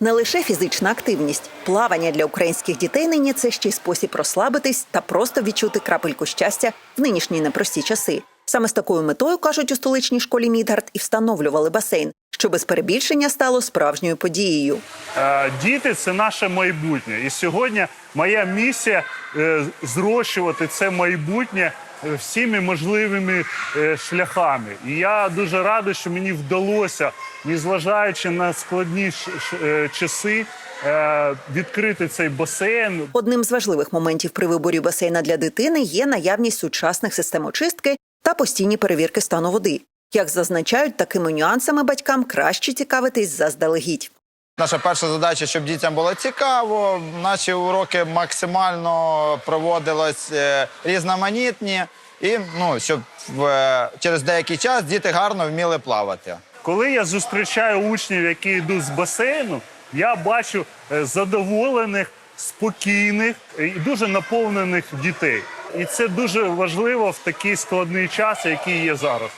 Не лише фізична активність, плавання для українських дітей нині це ще й спосіб розслабитись та просто відчути крапельку щастя в нинішні непрості часи. Саме з такою метою кажуть у столичній школі Мідгард і встановлювали басейн, що без перебільшення стало справжньою подією. Е, Діти це наше майбутнє. І сьогодні моя місія е, зрощувати це майбутнє всіми можливими е, шляхами. І я дуже радий, що мені вдалося, незважаючи на складні е, часи, е, відкрити цей басейн. Одним з важливих моментів при виборі басейна для дитини є наявність сучасних систем очистки та постійні перевірки стану води. Як зазначають, такими нюансами батькам краще цікавитись заздалегідь. Наша перша задача, щоб дітям було цікаво. Наші уроки максимально проводились е, різноманітні, і ну щоб е, через деякий час діти гарно вміли плавати. Коли я зустрічаю учнів, які йдуть з басейну, я бачу е, задоволених, спокійних і дуже наповнених дітей. І це дуже важливо в такий складний час, який є зараз.